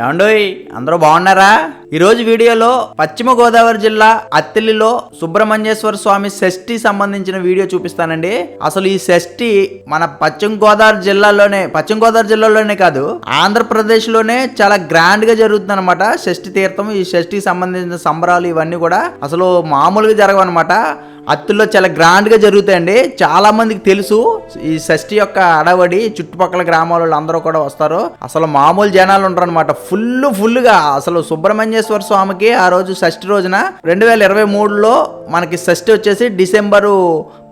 ఏమండోయ్ అందరూ బాగున్నారా? ఈరోజు వీడియోలో పశ్చిమ గోదావరి జిల్లా అత్తిలిలో సుబ్రహ్మణ్యేశ్వర స్వామి షష్ఠి సంబంధించిన వీడియో చూపిస్తానండి. అసలు ఈ షష్ఠి మన పశ్చిమ గోదావరి జిల్లాలోనే పశ్చిమ గోదావరి జిల్లాలోనే కాదు ఆంధ్రప్రదేశ్లోనే చాలా గ్రాండ్గా జరుగుతుంది అనమాట షష్ఠి తీర్థం ఈ షష్ఠికి సంబంధించిన సంబరాలు ఇవన్నీ కూడా అసలు మామూలుగా జరగవన్నమాట. అత్తుల్లో చాలా గ్రాండ్గా జరుగుతాయండి. చాలామందికి తెలుసు ఈ షష్ఠి యొక్క అడవడి చుట్టుపక్కల గ్రామాల వాళ్ళు అందరూ కూడా వస్తారు. అసలు మామూలు జనాలు ఉంటారు అనమాట ఫుల్ ఫుల్గా అసలు సుబ్రహ్మణ్యేశ్వర స్వామికి ఆ రోజు షష్ఠి రోజున రెండు వేల ఇరవై మూడులో మనకి షష్ఠి వచ్చేసి డిసెంబరు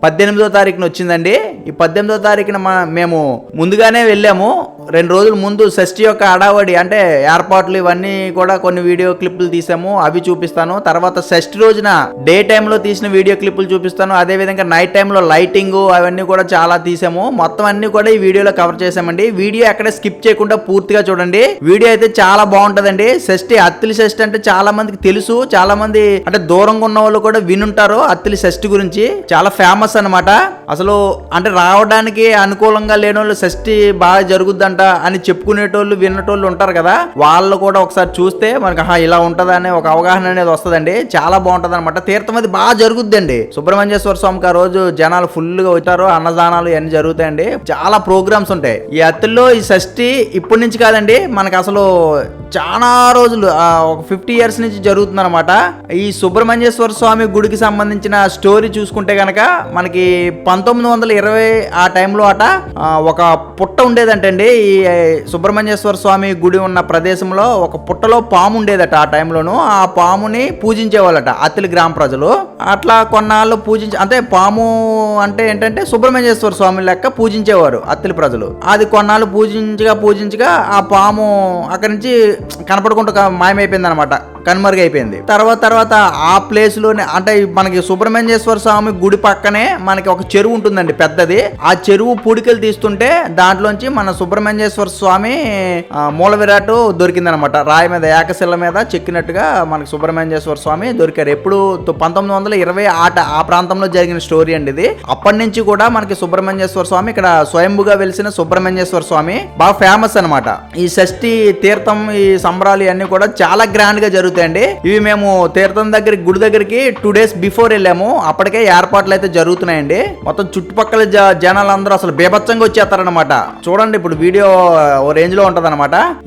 పద్దెనిమిదో తారీఖున వచ్చిందండి. ఈ పద్దెనిమిదో తారీఖున మా మేము ముందుగానే వెళ్ళాము. రెండు రోజుల ముందు షష్ఠి యొక్క అడావడి అంటే ఏర్పాట్లు ఇవన్నీ కూడా కొన్ని వీడియో క్లిప్పులు తీసాము. అవి చూపిస్తాను. తర్వాత షష్ఠి రోజున డే టైంలో తీసిన వీడియో క్లిప్పులు చూపిస్తాను. అదే విధంగా నైట్ టైంలో లైటింగ్ అవన్నీ కూడా చాలా తీసాము. మొత్తం అన్ని కూడా ఈ వీడియోలో కవర్ చేసామండి. వీడియో ఎక్కడ స్కిప్ చేయకుండా పూర్తిగా చూడండి. వీడియో అయితే చాలా బాగుంటదండి. షష్ఠి అత్తిలి షష్ఠి అంటే చాలా మందికి తెలుసు. చాలా మంది అంటే దూరంగా ఉన్న వాళ్ళు కూడా వినుంటారు అత్తిలి షష్ఠి గురించి. చాలా ఫేమస్ అనమాట అసలు అంటే రావడానికి అనుకూలంగా లేని వాళ్ళు షష్ఠి బాగా జరుగుద్దంట అని చెప్పుకునేటోళ్ళు విన్నటోళ్ళు ఉంటారు కదా. వాళ్ళు కూడా ఒకసారి చూస్తే మనకి ఆహా, ఇలా ఉంటుందనే అనే ఒక అవగాహన అనేది వస్తుందండి. చాలా బాగుంటది అనమాట తీర్థం అది బాగా జరుగుద్దండి. సుబ్రహ్మణ్యేశ్వర స్వామికి ఆ రోజు జనాలు ఫుల్గా వచ్చారు అన్నదానాలు ఇవన్నీ జరుగుతాయండి. చాలా ప్రోగ్రామ్స్ ఉంటాయి. ఈ అత్తిల్లో ఈ షష్ఠి ఇప్పటి నుంచి కాదండి మనకి అసలు చాలా రోజులు ఒక ఫిఫ్టీ ఇయర్స్ నుంచి జరుగుతుంది అనమాట ఈ సుబ్రహ్మణ్యేశ్వర స్వామి గుడికి సంబంధించిన స్టోరీ చూసుకుంటే గనక మనకి పంతొమ్మిది వందల ఇరవై ఆ టైంలో అట ఒక పుట్ట ఉండేదంటండి. ఈ సుబ్రహ్మణ్యేశ్వర స్వామి గుడి ఉన్న ప్రదేశంలో ఒక పుట్టలో పాము ఉండేదట ఆ టైంలోను. ఆ పాముని పూజించేవాళ్ళట అత్తిలి గ్రామ ప్రజలు. అట్లా కొన్నాళ్ళు పూజించి అంటే పాము అంటే ఏంటంటే సుబ్రహ్మణ్యేశ్వర స్వామి లెక్క పూజించేవారు అత్తిలి ప్రజలు. అది కొన్నాళ్ళు పూజించగా పూజించగా ఆ పాము అక్కడి నుంచి కనపడకుండా మాయమైపోయింది అనమాట కనుమరుగైపోయింది. తర్వాత తర్వాత ఆ ప్లేస్లోనే అంటే మనకి సుబ్రహ్మణ్యేశ్వర స్వామి గుడి పక్కనే మనకి ఒక చెరువు ఉంటుందండి పెద్దది. ఆ చెరువు పూడికలు తీస్తుంటే దాంట్లోంచి మన సుబ్రహ్మణ్యేశ్వర స్వామి మూల మూల దొరికింది దొరికిందనమాట. రాయి మీద ఏకశిల మీద చెక్కినట్టుగా మనకి సుబ్రహ్మణ్యేశ్వర స్వామి దొరికారు. ఎప్పుడు పంతొమ్మిది వందల ఇరవై ఆట ఆ ప్రాంతంలో జరిగిన స్టోరీ అండి ఇది. అప్పటి నుంచి కూడా మనకి సుబ్రహ్మణ్యేశ్వర స్వామి ఇక్కడ స్వయంభుగా వెలిసిన సుబ్రహ్మణ్యేశ్వర స్వామి బాగా ఫేమస్ అనమాట. ఈ షష్ఠి తీర్థం ఈ సంబరాలు ఇవన్నీ కూడా చాలా గ్రాండ్గా జరుగుతాయండి. ఇవి మేము తీర్థం దగ్గర గుడి దగ్గరికి టూ డేస్ బిఫోర్ వెళ్ళాము. అప్పటికే ఏర్పాట్లు అయితే జరుగుతున్నాయండి. మొత్తం చుట్టుపక్కల జ- జనాలందరూ అసలు బీభత్సంగా వచ్చేస్తారనమాట చూడండి ఇప్పుడు వీడియో ఓ రేంజ్లో ఉంటది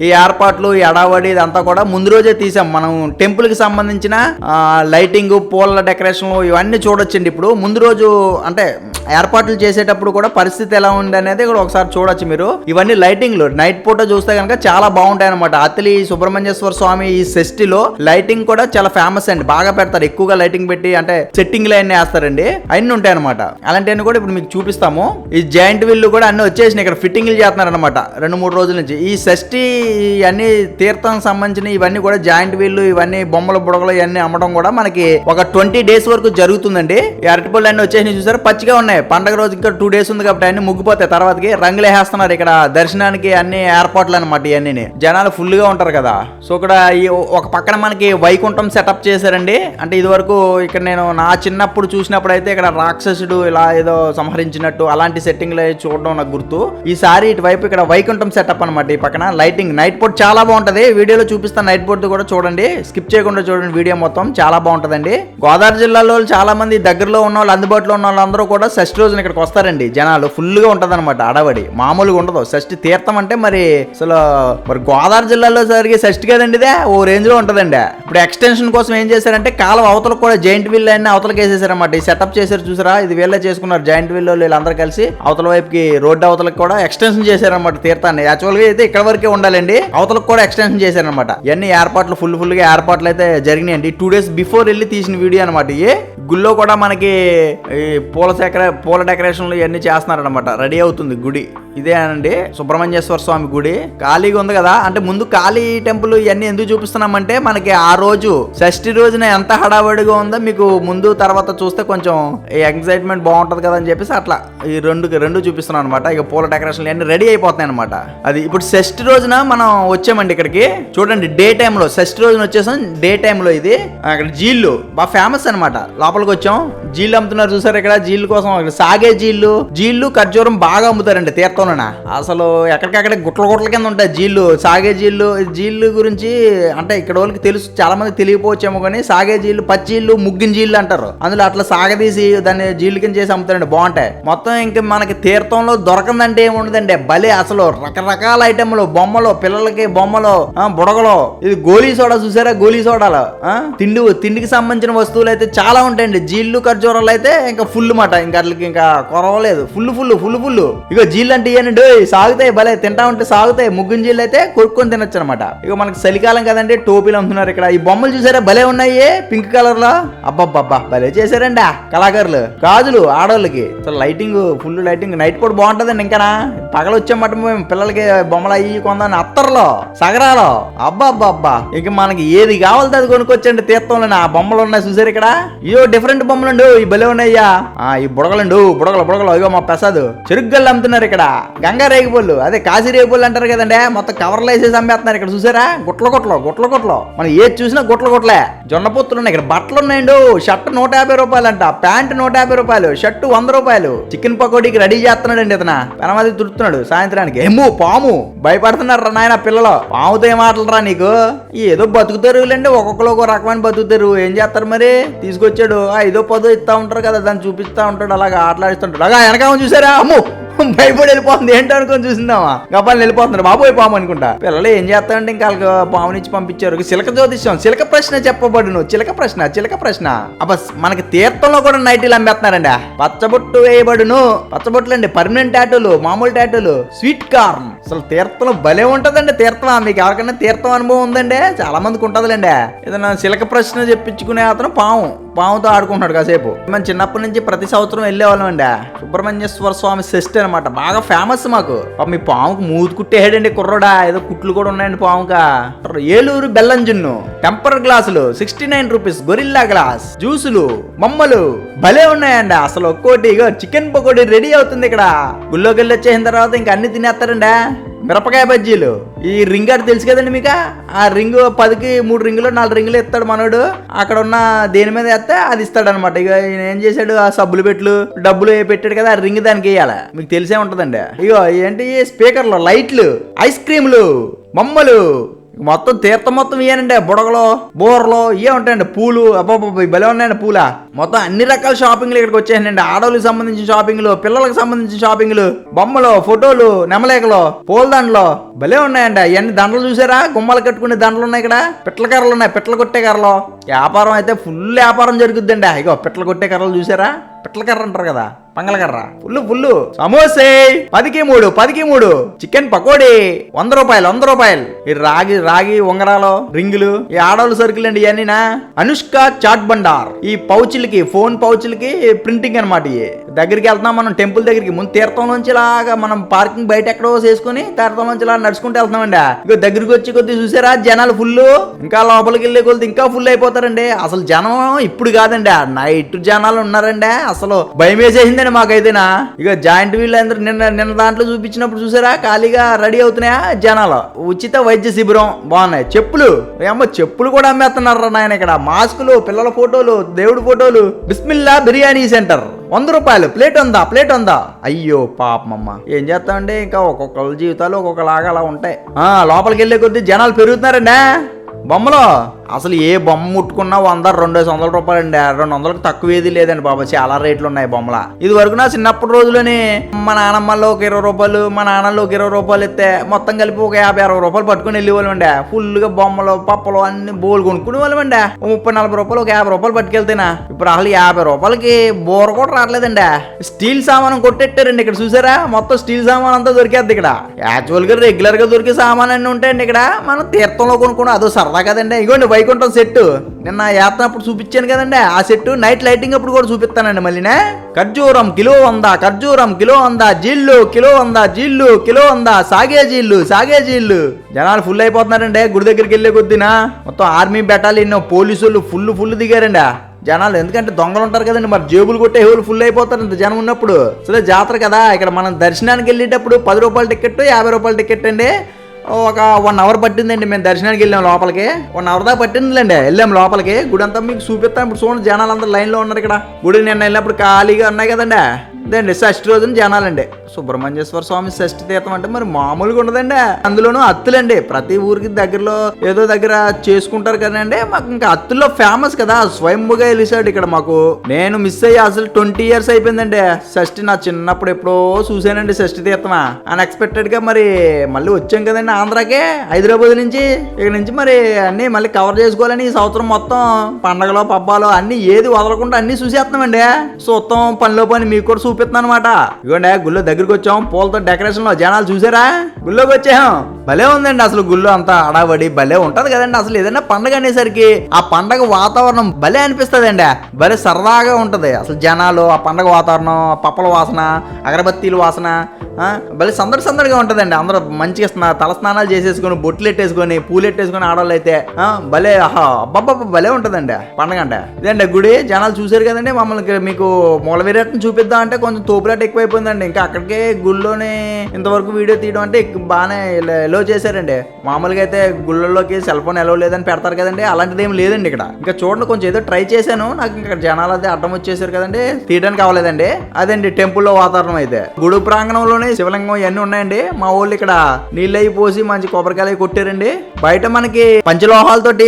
ఈ ఏర్పాట్లు ఈ అడావడి ఇదంతా కూడా ముందు రోజే తీసాం. మనం టెంపుల్కి సంబంధించిన లైటింగ్ పూల డెకరేషన్ ఇవన్నీ చూడొచ్చండి ఇప్పుడు. ముందు రోజు అంటే ఏర్పాట్లు చేసేటప్పుడు కూడా పరిస్థితి ఎలా ఉంది అనేది కూడా ఒకసారి చూడొచ్చు మీరు. ఇవన్నీ లైటింగ్లు. నైట్ పూట చూస్తే కనుక చాలా బాగుంటాయి అనమాట అతలి సుబ్రహ్మణ్యేశ్వర స్వామి ఈ షష్టిలో లైటింగ్ కూడా చాలా ఫేమస్ అండి. బాగా పెడతారు. ఎక్కువగా లైటింగ్ పెట్టి అంటే సెట్టింగ్ లైన్ వేస్తారండి. అన్ని ఉంటాయి అనమాట అలాంటివన్నీ కూడా ఇప్పుడు మీకు చూపిస్తాము. ఈ జాయింట్ వీళ్ళు కూడా అన్ని వచ్చేసి ఇక్కడ ఫిట్టింగ్లు చేస్తున్నారు అనమాట రెండు మూడు రోజుల నుంచి. ఈ షష్ఠి అన్ని తీర్థం సంబంధించిన ఇవన్నీ కూడా జాయింట్ వీళ్ళు ఇవన్నీ బొమ్మల బుడగలు ఇవన్నీ అమ్మడం కూడా మనకి ఒక ట్వంటీ డేస్ వరకు జరుగుతుందండి. అరటిపళ్ళు అన్ని వచ్చేసి చూసారు? పచ్చిగా ఉన్నాయి. పండగ రోజు ఇంకా టూ డేస్ ఉంది కాబట్టి అన్ని ముగ్గిపోతాయి. తర్వాతకి రంగులు వేస్తున్నారు ఇక్కడ దర్శనానికి అన్ని ఏర్పాట్లు అనమాట ఇవన్నీ జనాలు ఫుల్గా ఉంటారు కదా. సో ఇక్కడ ఈ ఒక పక్కన మనకి వైకుంఠం సెటప్ చేశారండి. అంటే ఇది వరకు ఇక్కడ నేను నా చిన్నప్పుడు చూసినప్పుడు అయితే ఇక్కడ రాక్షసుడు ఇలా ఏదో సంహరించినట్టు అలాంటి సెట్టింగ్లు చూడడం నాకు గుర్తు. ఈసారి ఇటువైపు ఇక్కడ వైకుంఠం సెటప్ అనమాట ఈ పక్కన. లైటింగ్ నైట్ బోర్డ్ చాలా బాగుంటది. వీడియోలో చూపిస్తాను నైట్ పోర్ట్ కూడా చూడండి. స్కిప్ చేయకుండా చూడండి వీడియో మొత్తం. చాలా బాగుంటదండి. గోదావరి జిల్లాలో చాలా మంది దగ్గరలో ఉన్న వాళ్ళు అందుబాటులో ఉన్న వాళ్ళందరూ కూడా షష్టి రోజున ఇక్కడికి వస్తారండి. జనాలు ఫుల్గా ఉంటది అనమాట అడవడి మామూలుగా ఉండదు. షష్టి తీర్థం అంటే మరి అసలు మరి గోదావరి జిల్లాలో జరిగే షష్టి కదండి ఇదే? ఓ రేంజ్లో ఉంటదండి ఇప్పుడు ఎక్స్టెన్షన్ కోసం ఏం చేశారంటే కాలం అవతలకు కూడా జాయింట్ వీల్ అన్ని అవతలకి వేసేసారన్నమాట. ఈ సెటప్ చేశారు చూసారా? ఇది వీళ్ళే చేసుకున్నారు జాయింట్ వీల్ వీళ్ళందరూ కలిసి. అవతల వైపుకి రోడ్డు అవతలకి కూడా ఎక్స్టెన్షన్ చేశారన్నమాట తీర్థాన్ని. యాక్చువల్గా అయితే ఇక్కడ వరకే ఉండాలండి. అవతలకు కూడా ఎక్స్టెన్షన్ చేశారనమాట ఇవన్నీ ఏర్పాట్లు ఫుల్ ఫుల్గా ఏర్పాట్లు అయితే జరిగినాయండి. టూ డేస్ బిఫోర్ వెళ్ళి తీసిన వీడియో అనమాట ఇవి గుళ్ళో కూడా మనకి ఈ పూల సేకర పూల డెకరేషన్లు ఇవన్నీ చేస్తున్నారనమాట రెడీ అవుతుంది గుడి. ఇదే అండి సుబ్రహ్మణ్యేశ్వర స్వామి గుడి. ఖాళీగా ఉంది కదా. అంటే ముందు ఖాళీ టెంపుల్ ఇవన్నీ ఎందుకు చూపిస్తున్నామంటే మనకి మనకి ఆ రోజు షష్ఠి రోజున ఎంత హడావడిగా ఉందో మీకు ముందు తర్వాత చూస్తే కొంచెం ఎగ్జైట్మెంట్ బాగుంటది కదా అని చెప్పేసి అట్లా ఈ రెండు రెండు చూపిస్తున్నాను అనమాట ఇక పూల డెకరేషన్లు అన్ని రెడీ అయిపోతున్నాయి అనమాట అది ఇప్పుడు షష్ఠి రోజున మనం వచ్చామండి ఇక్కడికి. చూడండి డే టైంలో షష్ఠి రోజున వచ్చేసాం డే టైంలో ఇది. అక్కడ జీళ్ళు బాగా ఫేమస్ అనమాట లోపలికి వచ్చాం జీళ్ళు అమ్ముతున్నారు చూసారు ఇక్కడ జీళ్ళు కోసం ఇక్కడ సాగే జీళ్ళు. జీళ్ళు ఖర్జూరం బాగా అమ్ముతారండి తీర్థంలోన. అసలు ఎక్కడికక్కడ గుట్ల గుట్ల కింద ఉంటాయి జీళ్ళు సాగే జీళ్ళు. జీళ్ళు గురించి అంటే ఇక్కడ వాళ్ళకి తెలుసు చాలా మంది తెలియపోవచ్చేమో కానీ సాగే జీళ్ళు పచ్చీళ్ళు ముగ్గిన జీళ్ళు అంటారు. అందులో అట్లా సాగదీసి దాన్ని జీళ్ళు కింద చేసి అమ్ముతారండి బాగుంటాయి. మొత్తం ఇంకా మనకి తీర్థంలో దొరకందంటే ఏముండదండి భలే అసలు రకరకాల ఐటెంలు బొమ్మలు పిల్లలకి బొమ్మలు ఆ, బుడగలు. ఇది గోలీ సోడా చూసారా? గోలీ సోడాలు. ఆ, తిండి తిండికి సంబంధించిన వస్తువులు అయితే చాలా ఉంటాయండి. జీళ్ళు ఖర్జూరాలు అయితే ఇంకా ఫుల్ మాట. ఇంకా అట్లకి ఇంకా కొరవలేదు. Full full full full. ఇక జీళ్ళు అంటే ఏంటంటే సాగుతాయి భలే. తింటా ఉంటే సాగుతాయి. ముగ్గురు జీళ్ళు అయితే కొనుక్కొని తినొచ్చు అనమాట ఇక మనకి చలికాలం కదండి టోపీలు అమ్ముతున్నారు ఇక్కడ. ఈ బొమ్మలు చూసారా? భలే ఉన్నాయి. పింక్ కలర్లో అబ్బబ్బబ్బా భలే చేశారండి కళాకారులు. గాజులు ఆడవాళ్ళకి. అసలు లైటింగ్ ఫుల్ లైటింగ్. నైట్ కూడా బాగుంటదండి ఇంకా పగలు వచ్చామట మేము పిల్లలకి బొమ్మలు అయ్యి కొందని అత్తర్లో సగరాలో. అబ్బా అబ్బా అబ్బా ఇక మనకి ఏది కావాలితే అది కొనుక్కొచ్చండి తీర్థంలో. ఆ బొమ్మలు ఉన్నాయి చూసారు ఇక్కడ? ఇయో డిఫరెంట్ బొమ్మలండు ఈ భలే ఉన్నాయ్యా. ఆ ఈ బుడగలండు. బుడగలు బుడగలు. అయ్యో మా ప్రసాద్. చెరుగ్గల్లు అమ్ముతున్నారు ఇక్కడ. గంగా రేగిపళ్ళు అదే కాశీ రేగిపళ్ళు అంటారు కదండి. మొత్తం కవర్లు వేసేసి అమ్మేస్తున్నారు ఇక్కడ. చూసారా? గుట్ల గుట్లు గుట్ల గుట్లు. మనం ఏది చూసినా గుట్ల గుట్లే జొన్న పొత్తులు ఉన్నాయి ఇక్కడ బట్టలు ఉన్నాయండు. షర్ట్ నూట యాభై రూపాయలు అంట ప్యాంట్ నూట యాభై రూపాయలు. షర్ట్ వంద రూపాయలు. చికెన్ పకోడీకి రెడీ చేస్తున్నాడండి ఇతను. పెనమది తుడుతున్నాడు సాయంత్రానికి. ఏమో పాము. భయపడుతున్నారు రా నాయన పిల్లలు. పాముతో ఏం మాటలరా నీకు? ఏదో బతుకుతారులేండి ఒక్కొక్కరు ఒక రకమైన బతుకుతారు ఏం చేస్తారు మరి? తీసుకొచ్చాడు. ఐదో పదో ఇస్తా ఉంటారు కదా. దాన్ని చూపిస్తా ఉంటాడు. అలాగా ఆటలాడిస్తుంటాడు. అలాగా వెనకాల చూసారా? అమ్ము! భయపడి వెళ్ళిపోతుంది. ఏంటో అనుకొని చూసిందామా? గబ్బాలు వెళ్ళిపోతున్నారు. బాబోయ్ పాము అనుకుంటా. పిల్లలు ఏం చేస్తారంటే ఇంకా వాళ్ళకి పామునిచ్చి పంపించారు. చిలక జ్యోతిష్యం. చిలక ప్రశ్న చెప్పబడును. చిలక ప్రశ్న చిలక ప్రశ్న. అబ్బస్ మనకి తీర్థంలో కూడా నైటీలు అమ్మేస్తున్నారండి. పచ్చబొట్టు వేయబడును. పచ్చబొట్లు అండి. పర్మనెంట్ టాటూలు మామూలు టాటూలు. Sweet corn. అసలు తీర్థంలో భలే ఉంటదండి తీర్థం మీకు ఎవరికైనా తీర్థం అనుభవం ఉందండి? చాలా మందికి ఉంటుందిలేండి. ఏదైనా చిలక ప్రశ్న చెప్పించుకునే అతను పాము. పాముతో ఆడుకుంటున్నాడు కాసేపు. మేము చిన్నప్పటి నుంచి ప్రతి సంవత్సరం వెళ్ళేవాళ్ళం అండి. సుబ్రహ్మణ్యేశ్వర స్వామి షష్ఠి అనమాట బాగా ఫేమస్ మాకు. మీ పాముకు మూతి కుట్టేయడండి కుర్రోడా. ఏదో కుట్లు కూడా ఉన్నాయండి పాముకా. ఏలూరు బెల్లం జున్ను టెంపర్ గ్లాసులు sixty nine rupees gorilla glass జ్యూసులు బొమ్మలు భలే ఉన్నాయండి. అసలు ఒక్కోటి ఇగో చికెన్ పకోడీ రెడీ అవుతుంది ఇక్కడ. గుళ్ళోకి వెళ్ళి వచ్చేసిన తర్వాత ఇంకా అన్ని తినేస్తారండి. మిరపకాయ బజ్జీలు. ఈ రింగ్ అది తెలుసు కదండి మీకు? ఆ రింగ్ పదికి మూడు రింగులు నాలుగు రింగులు ఇస్తాడు మనోడు. అక్కడ ఉన్న దేని మీద వేస్తే అది ఇస్తాడు అనమాట ఇక ఈయన ఏం చేశాడు? ఆ సబ్బులు పెట్లు డబ్బులు పెట్టాడు కదా ఆ రింగ్ దానికి వేయాలి? మీకు తెలిసే ఉంటదండి. ఇగో ఏంటి? స్పీకర్లు లైట్లు ఐస్ క్రీములు బొమ్మలు మొత్తం తీర్థం మొత్తం ఇయ్యానండి బుడగలు బోర్లు ఇవే ఉంటాయండి పూలు అబ్బాబ్బా భలే ఉన్నాయండి పూల. మొత్తం అన్ని రకాల షాపింగ్లు ఇక్కడికి వచ్చాయండి. ఆడవాళ్ళకి సంబంధించిన షాపింగ్లు పిల్లలకు సంబంధించిన షాపింగ్లు బొమ్మలు ఫోటోలు నెమలేకలు పూలదండలు భలే ఉన్నాయండి. అవన్నీ దండలు చూసారా? గుమ్మలు కట్టుకునే దండలు ఉన్నాయి ఇక్కడ. పిట్ల కర్రలు ఉన్నాయి పిట్ల కొట్టే కర్రలు. వ్యాపారం అయితే ఫుల్ వ్యాపారం జరుగుద్దండి. ఇగో పిట్ల కొట్టే కర్రలు చూసారా? పిట్ల కర్ర అంటారు కదా. పంగల కర్ర ఫుల్ ఫుల్ సమోసే. పదికి మూడు పదికి మూడు. చికెన్ పకోడీ. వంద రూపాయలు వంద రూపాయలు. ఈ రాగి రాగి ఉంగరాలు రింగులు ఈ ఆడవాళ్ళు సరుకులు అండి ఇవన్నీనా అనుష్క చాట్ బండార్. ఈ పౌచులకి ఫోన్ పౌచులకి ప్రింటింగ్ అనమాట ఇవి దగ్గరికి వెళ్తున్నాం మనం టెంపుల్ దగ్గరికి. ముందు తీర్థంలోంచి ఇలాగా మనం పార్కింగ్ బయట ఎక్కడో చేసుకుని తీర్థంలోంచి ఇలా నడుచుకుంటూ వెళ్తున్నామండి. ఇక దగ్గరికి వచ్చి కొద్ది చూసారా? జనాలు ఫుల్ ఇంకా లోపలికి వెళ్ళే కొద్ది ఇంకా ఫుల్ అయిపోతారండి. అసలు జనం ఇప్పుడు కాదండి. నైట్ జనాలు ఉన్నారండి. అసలు భయం వేసేసిందండి మాకైతేనా? ఇక జాయింట్ వీళ్ళు అందరూ నిన్న నిన్న దాంట్లో చూపించినప్పుడు చూసారా? ఖాళీగా రెడీ అవుతున్నాయా జనాలు? ఉచిత వైద్య శిబిరం. బాగున్నాయి. చెప్పులు. ఏమో చెప్పులు కూడా అమ్మేస్తున్నారు నాయన ఇక్కడ? మాస్కులు పిల్లల ఫోటోలు దేవుడి ఫోటోలు. బిస్మిల్లా బిర్యానీ సెంటర్. వంద రూపాయలు. ప్లేట్ ఉందా? ప్లేట్ ఉందా? అయ్యో పాపమమ్మ. ఏం చేస్తామండి? ఇంకా ఒక్కొక్కళ్ళ జీవితాలు ఒక్కొక్కలాగా అలా ఉంటాయి. ఆ లోపలికి వెళ్ళే కొద్దీ జనాలు పెరుగుతున్నారండి. బొమ్మలో. అసలు ఏ బొమ్మ ముట్టుకున్నా వంద రెండు వందల రూపాయలు అండి రెండు వందలకు తక్కువ ఏది లేదండి బాబా. చాలా రేట్లు ఉన్నాయి బొమ్మల. ఇది వరకు నా చిన్నప్పటి రోజులోనే మా నానమ్మలో ఒక ఇరవై రూపాయలు మా నాన్నలో ఒక ఇరవై రూపాయలు ఇస్తే మొత్తం కలిపి ఒక యాభై అరవై రూపాయలు పట్టుకుని వెళ్ళేవాళ్ళం అండి ఫుల్గా బొమ్మలు పప్పలు అన్ని బోలు కొనుక్కునే వాళ్ళం అండి ముప్పై నలభై రూపాయలు ఒక యాభై రూపాయలు పట్టుకెళ్తేనా? ఇప్పుడు అసలు యాభై రూపాయలకి బోర కూడా రావట్లేదండి. స్టీల్ సామాను కొట్టెట్టారండి ఇక్కడ చూసారా? మొత్తం స్టీల్ సామాన్ అంతా దొరికేద్ది ఇక్కడ. యాక్చువల్గా రెగ్యులర్గా దొరికే సామాన్ అన్ని ఉంటాయండి ఇక్కడ. మనం తీర్థంలో కొనుక్కున్నాం. అదో సరదా కదండి. ఇగోండి వైకుంఠం సెట్ నిన్న యాత్నప్పుడు చూపించాను కదండి. ఆ సెట్ నైట్ లైటింగ్ అప్పుడు కూడా చూపిస్తానండి మళ్ళీనే. ఖర్జూరం కిలో వంద ఖర్జూరం కిలో వంద జీళ్ళు కిలో వంద జీళ్ళు కిలో వంద సాగే జీళ్ళు సాగే జీళ్ళు జనాలు ఫుల్ అయిపోతున్నారండి. గుడి దగ్గరికి వెళ్ళే కొద్దినా మొత్తం ఆర్మీ బెటాలియన్ పోలీసులు ఫుల్ ఫుల్ దిగారండి. జనాలు ఎందుకంటే దొంగలు ఉంటారు కదండి. మరి జేబులు కొట్టే హోలు ఫుల్ అయిపోతారు ఇంత జనం ఉన్నప్పుడు. సరే జాతర కదా. ఇక్కడ మనం దర్శనానికి వెళ్ళేటప్పుడు పది రూపాయల టికెట్ యాభై రూపాయల టికెట్ అండి. ఒక వన్ అవర్ పట్టిందండి. మేము దర్శనానికి వెళ్ళాం లోపలికి. వన్ అవర్ దాకా పట్టిందిలేండి. వెళ్ళాం లోపలికి. గుడి అంతా మీకు చూపిస్తాం. ఇప్పుడు చూడండి జనాలు అందరూ లైన్లో ఉన్నారు ఇక్కడ. గుడి నిన్న వెళ్ళినప్పుడు ఖాళీగా ఉన్నాయి కదండి. ఇదండి షష్ఠి రోజున జనాలండి. సుబ్రహ్మణ్యేశ్వర స్వామి షష్ఠి తీర్థం అంటే మరి మామూలుగా ఉండదండి. అందులోనూ అత్తులండి. ప్రతి ఊరికి దగ్గరలో ఏదో దగ్గర చేసుకుంటారు కదండి. మాకు ఇంకా అత్తుల్లో ఫేమస్ కదా. స్వయంభుగా వెళ్ళేసాడు ఇక్కడ మాకు. నేను మిస్ అయ్యి అసలు ట్వంటీ ఇయర్స్ అయిపోయిందండి. షష్ఠి నా చిన్నప్పుడు ఎప్పుడో చూసానండి షష్ఠి తీర్థమా. అన్ఎక్స్పెక్టెడ్గా మరి మళ్ళీ వచ్చాం కదండి ఆంధ్రాకే. హైదరాబాద్ నుంచి ఇక్కడ నుంచి మరి అన్ని మళ్ళీ కవర్ చేసుకోవాలని ఈ సంవత్సరం మొత్తం పండగలో పబ్బాలు అన్ని ఏది వదలకుండా అన్ని చూసేస్తున్నామండి. చూస్తాం పనిలో పని మీకు కూడా చూపిస్తున్నాను అనమాట ఇవ్వండి గుళ్ళో దగ్గరికి వచ్చాం. పూలతో డెకరేషన్లో జనాలు చూసారా? గుళ్ళోకి వచ్చాం. భలే ఉందండి అసలు గుళ్ళో అంతా అడావడి భలే ఉంటది కదండి అసలు ఏదైనా పండగ అనేసరికి. ఆ పండగ వాతావరణం భలే అనిపిస్తుందండి. భలే సరదాగా ఉంటది. అసలు జనాలు ఆ పండగ వాతావరణం పప్పల వాసన అగరబత్తీల వాసన భలే సందడి సందడిగా ఉంటదండి. అందరూ మంచిగా స్నా తల స్నానాలు చేసేసుకొని బొట్లు ఎట్టేసుకొని పూలు ఎట్టేసుకొని ఆడవాళ్ళు అయితే భలే ఆహా అబ్బబ్బబ్బ భలే ఉంటదండి పండగ అంటే. ఇదండి గుడి జనాలు చూసారు కదండి మమ్మల్ని మీకు మూల విరాట్ని చూపిద్దాం అంటే కొంచెం తోపులాట ఎక్కువైపోయిందండి. ఇంకా అక్కడికే గుళ్ళోనే ఇంతవరకు వీడియో తీయడం అంటే బాగానే ఎలో చేశారండి. మామూలుగా అయితే గుళ్ళల్లోకి సెల్ ఫోన్ ఎలో లేదని పెడతారు కదండి. అలాంటిది ఏం లేదండి ఇక్కడ. ఇంకా చూడండి కొంచెం ఏదో ట్రై చేశాను. నాకు ఇంకా జనాలు అదే అడ్డం వచ్చేసారు కదండి. తీయడానికి అవ్వలేదండి అదండి టెంపుల్లో వాతావరణం అయితే. గుడి ప్రాంగణంలోనే శివలింగం ఇవన్నీ ఉన్నాయండి. మా వాళ్ళు ఇక్కడ నీళ్ళు పోసి మంచి కొబ్బరికాయలు అవి కొట్టారండి. బయట మనకి పంచలోహాలతోటి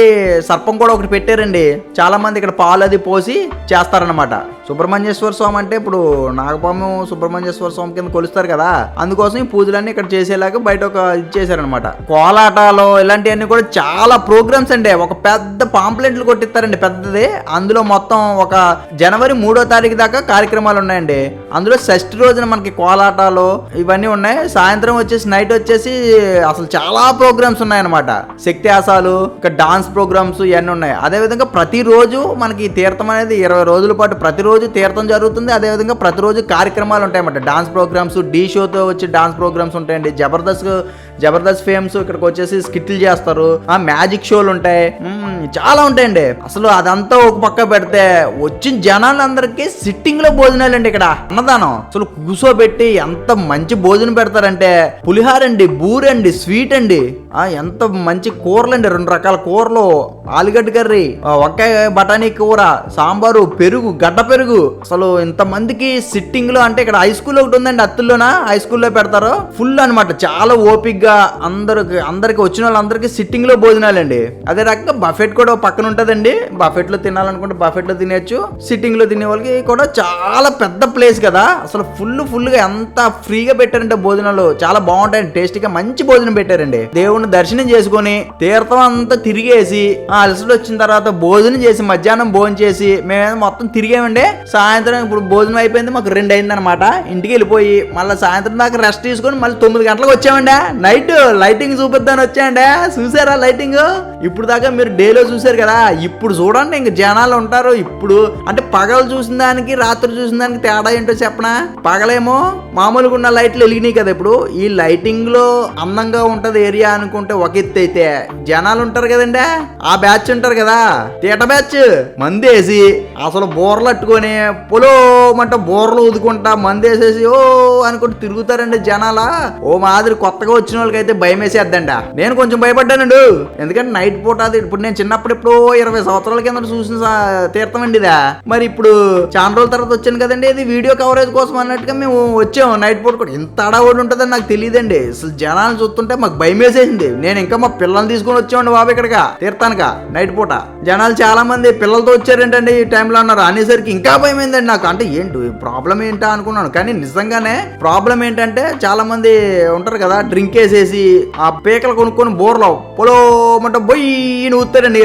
సర్పం కూడా ఒకటి పెట్టారండి. చాలా మంది ఇక్కడ పాలు అది పోసి చేస్తారనమాట సుబ్రహ్మణ్యేశ్వర స్వామి అంటే ఇప్పుడు నాగపాము సుబ్రహ్మణ్యేశ్వర స్వామి కింద కొలుస్తారు కదా. అందుకోసం ఈ పూజలన్నీ ఇక్కడ చేసేలాగా బయట ఒక ఇది చేశారనమాట కోలాటాలు ఇలాంటివన్నీ కూడా చాలా ప్రోగ్రామ్స్ అండి. ఒక పెద్ద పాంప్లెట్లు కొట్టిస్తారండి పెద్దది. అందులో మొత్తం ఒక జనవరి మూడో తారీఖు దాకా కార్యక్రమాలు ఉన్నాయండి. అందులో షష్టి రోజున మనకి కోలాటాలు ఇవన్నీ ఉన్నాయి. సాయంత్రం వచ్చేసి నైట్ వచ్చేసి అసలు చాలా ప్రోగ్రామ్స్ ఉన్నాయన్నమాట. శక్తి ఆసాలు ఇంకా డాన్స్ ప్రోగ్రామ్స్ ఇవన్నీ ఉన్నాయి. అదేవిధంగా ప్రతిరోజు మనకి తీర్థం అనేది ఇరవై రోజుల పాటు ప్రతిరోజు తీర్థం జరుగుతుంది. అదేవిధంగా ప్రతిరోజు కార్యక్రమాలు ఉంటాయన్నమాట. డాన్స్ ప్రోగ్రామ్స్ డీ షోతో వచ్చి డాన్స్ ప్రోగ్రామ్స్ ఉంటాయండి. జబర్దస్త్ జబర్దస్త్ ఫేమ్స్ ఇక్కడికి వచ్చేసి స్కిట్లు చేస్తారు. ఆ మ్యాజిక్ షోలు ఉంటాయి. చాలా ఉంటాయండి. అసలు అదంతా ఒక పక్క పెడితే వచ్చిన జనాలందరికీ సిట్టింగ్లో భోజనాలు అండి ఇక్కడ. అన్నదానం. అసలు కూసోబెట్టి ఎంత మంచి భోజనం పెడతారంటే పులిహారండి బూరండి స్వీట్ అండి ఆ ఎంత మంచి కూరలండి. రెండు రకాల కూరలు. ఆలుగడ్డ కర్రీ వంకాయ బఠానీ కూర సాంబారు పెరుగు గడ్డ పెరుగు. అసలు ఇంత మందికి సిట్టింగ్లో అంటే ఇక్కడ హై స్కూల్ ఒకటి ఉందండి అత్తుల్లోన? హై స్కూల్లో పెడతారు? ఫుల్ అన్నమాట. చాలా ఓపిక్గా అందరికి అందరికి వచ్చిన వాళ్ళందరికీ సిట్టింగ్లో భోజనాలండి. అదే రకంగా బఫెట్ కూడా పక్కన ఉంటదండి. బఫెట్లో తినాలనుకుంటే బఫెట్లో తినేయచ్చు. సిట్టింగ్లో తినే వాళ్ళకి కూడా చాలా పెద్ద ప్లేస్ కదా. అసలు ఫుల్ ఫుల్గా ఎంత ఫ్రీగా పెట్టారంటే భోజనాలు. చాలా బాగుంటాయండి టేస్టీగా మంచి భోజనం పెట్టారండి. దేవుణ్ణి దర్శనం చేసుకొని తీర్థం అంతా తిరిగేసి ఆ అలసలు వచ్చిన తర్వాత భోజనం చేసి మధ్యాహ్నం భోజనం చేసి మేము మొత్తం తిరిగామండి. సాయంత్రం ఇప్పుడు భోజనం అయిపోయింది మాకు రెండు అయిందనమాట ఇంటికి వెళ్ళిపోయి మళ్ళీ సాయంత్రం దాకా రెస్ట్ తీసుకొని మళ్ళీ తొమ్మిది గంటలకు వచ్చామండి. నైట్ లైటింగ్ చూపిద్దాని వచ్చామండి. చూసారా లైటింగ్ ఇప్పుడు దాకా మీరు డేలో చూసారు కదా ఇప్పుడు చూడండి ఇంక జనాలు ఉంటారు. ఇప్పుడు అంటే పగలు చూసిన దానికి రాత్రి చూసిన దానికి తేడా ఏంటో చెప్పనా? పగలేమో మామూలుగా ఉన్న లైట్లు వెలిగినాయి కదా ఇప్పుడు. ఈ లైటింగ్లో అందంగా ఉంటది ఏరియా అనుకుంటే ఒక ఎత్తు అయితే జనాలు ఉంటారు కదండి. ఆ బ్యాచ్ ఉంటారు కదా. తీట బ్యాచ్ మంది వేసి అసలు బోర్లు పొలో పొలోమంట బోర్లు ఊదుకుంటా మంది వేసేసి ఓ అనుకుంటూ తిరుగుతారండి జనాల. ఓ మాదిరి కొత్తగా వచ్చిన వాళ్ళకైతే భయం వేసేద్దండి నేను కొంచెం భయపడ్డానండు. ఎందుకంటే నైట్ పూట అది ఇప్పుడు నేను చిన్నప్పుడు ఎప్పుడో ఇరవై సంవత్సరాల కింద చూసిన తీర్థం అండి ఇదా. మరి ఇప్పుడు చాలా రోజుల తర్వాత వచ్చాను కదండి ఇది వీడియో కవరేజ్ కోసం అన్నట్టుగా మేము వచ్చాము నైట్ పూట కూడా. ఇంత అడవుడు ఉంటుందని నాకు తెలియదండి. అసలు జనాలు చూస్తుంటే మాకు భయం వేసేసింది నేను ఇంకా మా పిల్లల్ని తీసుకొని వచ్చామండి బాబు ఇక్కడ తీర్థానిక నైట్ పూట. జనాలు చాలా మంది పిల్లలతో వచ్చారేంటండి ఈ టైంలో అన్నారు. అనేసరికి ఇంకా భయం ఏందండి నాకు. అంటే ఏంటి ప్రాబ్లం ఏంటా అనుకున్నాను. కానీ నిజంగానే ప్రాబ్లం ఏంటంటే చాలా మంది ఉంటారు కదా డ్రింక్ వేసేసి ఆ పీకలు కొనుక్కొని బోర్లో పొలో మంట బొయ్యి ఊతారండి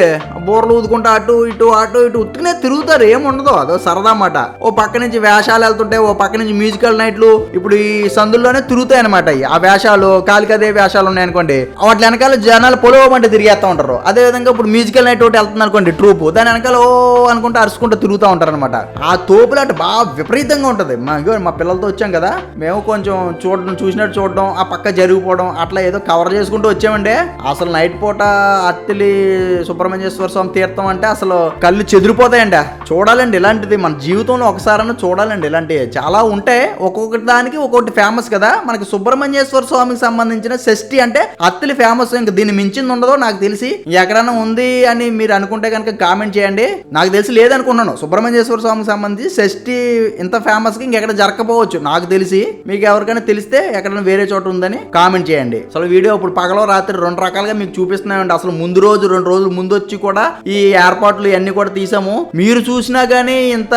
బోర్లు ఊదుకుంటా అటు ఇటు అటు ఇటు ఉత్తుకునే తిరుగుతారు. ఏముండదు అదో సరదా మాట ఓ పక్క నుంచి వేషాలు వెళ్తుంటాయి ఓ పక్క నుంచి మ్యూజికల్ నైట్లు ఇప్పుడు ఈ సందుల్లోనే తిరుగుతాయి అనమాట ఆ వేషాలు కాలికదే వేషాలు ఉన్నాయనుకోండి వాటి వెనకాల జనాలు పొలవమంటే తిరిగేస్తూ ఉంటారు. అదే విధంగా ఇప్పుడు మ్యూజికల్ నైట్ ఒకటి వెళ్తుంది అనుకోండి ట్రూప్. దాని వెనకాల ఓ అనుకుంటూ అరుచుకుంటూ తిరుగుతూ ఉంటారు అనమాట ఆ తోపులాట బాగా విపరీతంగా ఉంటుంది. మా మా పిల్లలతో వచ్చాం కదా మేము కొంచెం చూడడం చూసినట్టు చూడడం ఆ పక్క జరిగిపోవడం అట్లా ఏదో కవర్ చేసుకుంటూ వచ్చామండి. అసలు నైట్ పూట అత్తిలి సుబ్రహ్మణ్యేశ్వర స్వామి తీర్థం అంటే అసలు కళ్ళు చెదిరిపోతాయండి. చూడాలండి ఇలాంటిది మన జీవితంలో ఒకసారైనా చూడాలండి ఇలాంటివి చాలా ఉంటాయి. ఒక్కొక్కటి దానికి ఒక్కొక్కటి ఫేమస్ కదా. మనకి సుబ్రహ్మణ్యేశ్వర స్వామికి సంబంధించిన షష్ఠి అంటే అత్తిలి ఫేమస్ ఇంకా దీన్ని మించింది ఉండదో నాకు తెలిసి ఎక్కడైనా ఉంది అని మీరు అనుకుంటే కనుక కామెంట్ చేయండి. నాకు తెలిసి లేదనుకున్నాను. సుబ్రహ్మణ్యేశ్వర స్వామికి సంబంధించి షష్ఠి ఇంత ఫేమస్గా ఇంకెక్కడ జరగకపోవచ్చు. నాకు తెలిసి మీకు ఎవరికైనా తెలిస్తే ఎక్కడైనా వేరే చోట ఉందని కామెంట్ చేయండి. అసలు వీడియో ఇప్పుడు పగలో రాత్రి రెండు రకాలుగా మీకు చూపిస్తున్నామండి. అసలు ముందు రోజు రెండు రోజులు ముందు వచ్చి కూడా ఈ ఏర్పాట్లు ఇవన్నీ కూడా తీసాము. మీరు చూసినా కానీ ఇంత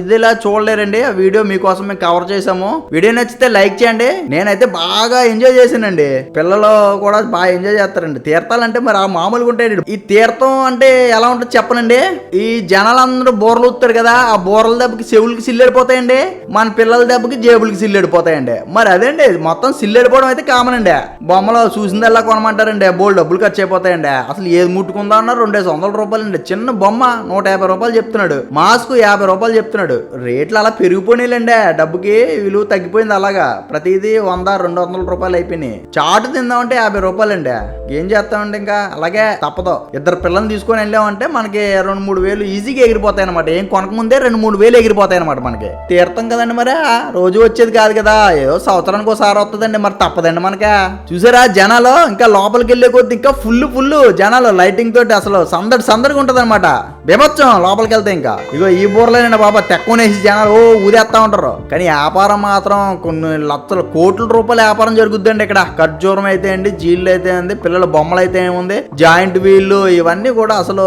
ఇదిలా చూడలేరండి. ఆ వీడియో మీకోసం మేము కవర్ చేసాము. వీడియో నచ్చితే లైక్ చేయండి. నేనైతే బాగా ఎంజాయ్ చేశానండి. పిల్లలు కూడా బాగా ఎంజాయ్ చేస్తారండి. తీర్థాలంటే మరి ఆ మామూలుగా ఉంటాయండి. ఈ తీర్థం అంటే ఎలా ఉంటుంది చెప్పనండి. ఈ జనాలందరూ బోర్లు ఊతారు కదా ఆ బోర్ల దెబ్బకి చెవులకి సిల్లెడిపోతాయండి? మన పిల్లల దెబ్బకి జేబులకి సిల్లెడిపోతాయండి. మరి అదేండి? మొత్తం సిల్లెడిపోవడం అయితే కామన్ అండి. బొమ్మలు చూసిందల్లా కొనమంటారండి. బోల్ డబ్బులు ఖర్చు అయిపోతాయండి. అసలు ఏది ముట్టుకుందా అన్నారు రెండేసి వందల రూపాయలు అండి. చిన్న బొమ్మ నూట యాభై రూపాయలు చెప్తున్నాడు. మాస్క్ యాభై రూపాయలు చెప్తున్నాడు. రేట్లు అలా పెరిగిపోయినాయిలండి. డబ్బుకి విలువ తగ్గిపోయింది అలాగా. ప్రతిదీ వంద రెండు వందల రూపాయలు అయిపోయినాయి. చాటు తిందామంటే యాభై రూపాయలు అండి ఏం చేస్తామండి ఇంకా? అలాగే తప్పదు. ఇద్దరు పిల్లల్ని తీసుకొని వెళ్ళామంటే మనకి రెండు మూడు వేలు ఈజీగా ఎగిరిపోతాయి అనమాట ఏం కొనకముందే రెండు మూడు వేలు ఎగిరిపోతాయి అనమాట మనకి. తీర్థం కదండి మరి? రోజు వచ్చేది కాదు కదా. ఏదో సంవత్సరానికి ఒకసారి వస్తుందండి మరి తప్పదండి మనక. చూసారా జనాలు? ఇంకా లోపలికి వెళ్ళే కొద్ది ఇంకా ఫుల్ ఫుల్ జనాలు లైటింగ్ తోటి అసలు సందడి సందడిగా ఉంటది అనమాట బీభత్సం లోపలికి వెళ్తే ఇంకా. ఇగో ఈ బూరలేనండి బాబా తెక్కునేసి జనాలు ఓ ఊదేస్తా ఉంటారు. కానీ వ్యాపారం మాత్రం కొన్ని లక్షల కోట్ల రూపాయల వ్యాపారం జరుగుద్దండి ఇక్కడ. ఖర్జూరం అయితే అండి జీళ్ళు అయితే ఉంది పిల్లల బొమ్మలు అయితే ఏముంది జాయింట్ వీళ్ళు ఇవన్నీ కూడా అసలు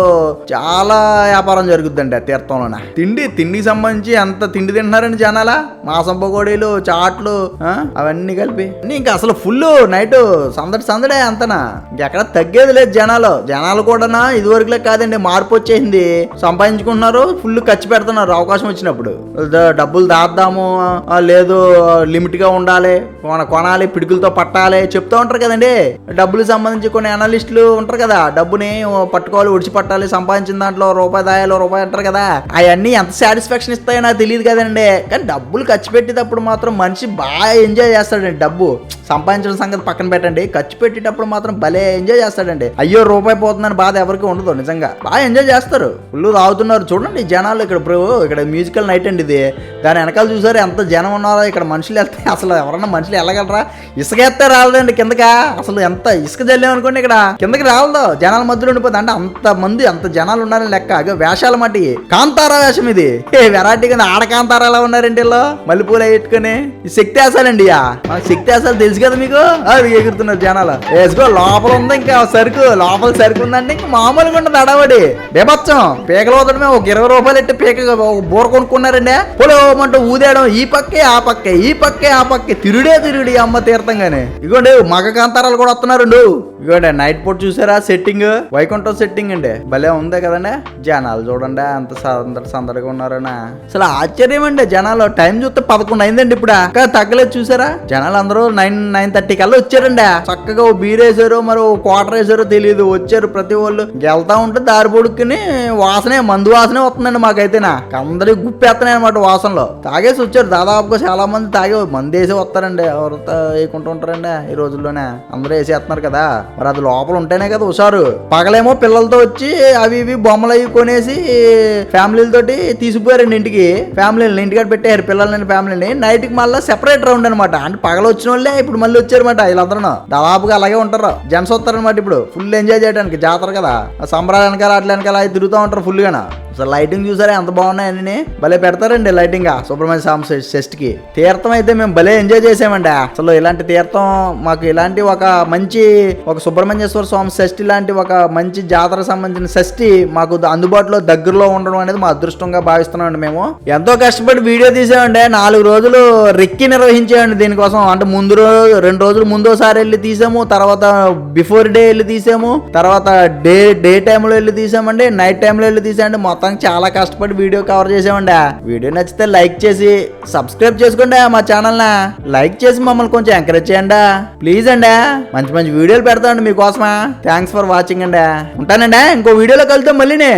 చాలా వ్యాపారం జరుగుద్దండి ఆ తిండి తిండికి సంబంధించి ఎంత తిండి తింటున్నారండి జనాల? మాసం పకోడీలు చాట్లు అవన్నీ కలిపి. ఇంకా అసలు ఫుల్ నైట్ సందడి సందడే అంతనా? ఎక్కడ తగ్గేది లేదు జనాలు. జనాలు కూడా ఇదివరకులే కాదండి మార్పు వచ్చేసింది. సంపాదించుకుంటున్నారు ఫుల్ ఖర్చు పెడుతున్నారు అవకాశం వచ్చినప్పుడు. డబ్బులు దాద్దాము లేదు లిమిట్గా ఉండాలి మన కొనాలి పిడుకులతో పట్టాలి చెప్తా ఉంటారు కదండి. డబ్బులు సంబంధించి కొన్ని అనలిస్టులు ఉంటారు కదా డబ్బుని పట్టుకోవాలి ఒడిచి పట్టాలి సంపాదించిన దాంట్లో రూపాయి దాయాలో రూపాయి అంటారు కదా. అవన్నీ ఎంత సాటిస్ఫాక్షన్ ఇస్తాయో నాకు తెలియదు కదండి. కానీ డబ్బులు ఖర్చు పెట్టేటప్పుడు మాత్రం మనిషి బాగా ఎంజాయ్ చేస్తాడండి డబ్బు. సంపాదించడం సంగతి పక్కన పెట్టండి. ఖర్చు పెట్టేటప్పుడు మాత్రం భలే ఎంజాయ్ చేస్తాడండి. అయ్యో రూపాయి పోతుందని బాధ ఎవరికి ఉండదు నిజంగా. బాగా ఎంజాయ్ చేస్తారు. ఫుల్ తాగుతున్నారు. చూడండి జనాలు ఇక్కడ ఇప్పుడు ఇక్కడ మ్యూజికల్ నైట్ అండి ఇది. దాని వెనకాల చూసారు ఎంత జనం ఉన్నారో ఇక్కడ మనుషులు వెళ్తే అసలు ఎవరన్నా మనుషులు వెళ్ళగలరా? ఇసుక ఎత్తే రాలేదండి కిందక. అసలు ఎంత ఇసుక జల్లేమనుకోండి ఇక్కడ. కిందకి రాలదు జనాల మధ్యలో ఉండిపోతుంది అంటే అంత మంది అంత జనాలు ఉన్నారని లెక్క. వేషాల మట్టి. కాంతారా వేషం ఇది. ఏ వెరైటీ కింద ఆడకాంతారు ఎలా ఉన్నారండి వీళ్ళు? మల్లెపూలు పెట్టుకుని శక్తి వేసాలండి మన శక్తి ఆశాలు తెలుసు కదా మీకు? అది ఎగురుతున్నారు జనాలు. వేసుకో లోపల ఉంది ఇంకా సరుకు. లోపల సరుకు ఉందండి ఇంకా మామూలుగా ఉండదు అడవడి. బేబచ్చం పీకలు వదడమే ఒక ఇరవై రూపాయలు ఎట్టి పీక ఒక బూర కొనుక్కున్నారండి. పొలమంటూ ఊదేయడం ఈ పక్కే ఆ పక్కే ఈ పక్కే ఆ పక్కే. తిరుడే తిరుడి అమ్మ తీర్థంగానే. ఇగోండి మగ కాంతారాలు కూడా వస్తున్నారండు. ఇగోండి నైట్ పూట చూసారా? సెట్టింగ్ వైకుంఠం సెట్టింగ్ అండి. భలే ఉంది కదండి జనాలు చూడండి అంత సందడి సందడిగా ఉన్నారనా. అసలు ఆశ్చర్యం అండి జనాలు టైం చూస్తే పదకొండు అయిందండి ఇప్పుడు. ఇంకా తగ్గలేదు చూసారా? జనాలు అందరూ నైన్ నైన్ థర్టీ కల్లా వచ్చారండి. చక్కగా ఓ బీర్ వేసారో మరి ఓ క్వార్టర్ వేసారో తెలియదు వచ్చారు ప్రతి వాళ్ళు. వెళ్తా ఉంటే దారి పొడుక్కుని వాసనే మందు వాసనే వస్తుందండి మాకైతేనా. అందరికి గుప్పేస్తున్నాయి అనమాట వాసనలో. తాగేసి వచ్చారు. దాదాపుగా చాలా మంది తాగే మంది వేసి వస్తారండి. ఎవరు వేయకుంటూ ఉంటారండి ఈ రోజుల్లోనే. అందరూ వేసేస్తున్నారు కదా. మరి అది లోపల ఉంటేనే కదా హుషారు. పగలేమో పిల్లలతో వచ్చి అవి ఇవి బొమ్మలు అవి కొనేసి ఫ్యామిలీలతోటి తీసుకుపోయారండి ఇంటికి ఫ్యామిలీని ఇంటికాడ పెట్టారు పిల్లలని ఫ్యామిలీని. నైట్కి మళ్ళీ సెపరేట్ రౌండ్ అనమాట అంటే పగలు వచ్చిన వాళ్ళే ఇప్పుడు మళ్ళీ వచ్చారన్నమాట వీళ్ళందరూ. దాదాపుగా అలాగే ఉంటారు. జెంట్స్ వస్తారనమాట ఇప్పుడు. ఫుల్ ఎంజాయ్ చేయడానికి జాతర కదా. సంబరాలు వెనకాల అట్ల వెనకాల తిరుగుతూ ఉంటారు ఫుల్గా అసలు లైటింగ్ చూసారా? ఎంత బాగున్నాయని భలే పెడతారండి లైటింగ్ సుబ్రహ్మణ్య స్వామి షెస్ట్కి. తీర్థం అయితే మేము భలే ఎంజాయ్ చేసామండి. అసలు ఇలాంటి తీర్థం మాకు ఇలాంటి ఒక మంచి ఒక సుబ్రహ్మణ్యేశ్వర స్వామి షష్ఠి లాంటి ఒక మంచి జాతరకు సంబంధించిన షష్ఠి మాకు అందుబాటులో దగ్గరలో ఉండడం అనేది మా అదృష్టంగా భావిస్తున్నామండి మేము. ఎంతో కష్టపడి వీడియో తీసామండి. నాలుగు రోజులు రెక్కి నిర్వహించామండి దీనికోసం. అంటే ముందు రోజు రెండు రోజులు ముందోసారి వెళ్ళి తీసాము. తర్వాత బిఫోర్ డే వెళ్ళి తీసాము. తర్వాత డే డే టైంలో వెళ్ళి తీసామండి. నైట్ టైంలో వెళ్ళి తీసామండి. మొత్తం చాలా కష్టపడి వీడియో కవర్ చేసామండి. వీడియో నచ్చితే లైక్ చేసి సబ్స్క్రైబ్ చేసుకోండి మా ఛానల్ లైక్ చేసి మమ్మల్ని కొంచెం ఎంకరేజ్ చేయండి. ప్లీజ్ అండి మంచి మంచి వీడియోలు పెడతామండి మీకోసమా. థ్యాంక్స్ ఫర్ వాచింగ్ అండి. ఉంటానండి ఇంకో వీడియోలో కలుద్దాం మళ్ళీనే.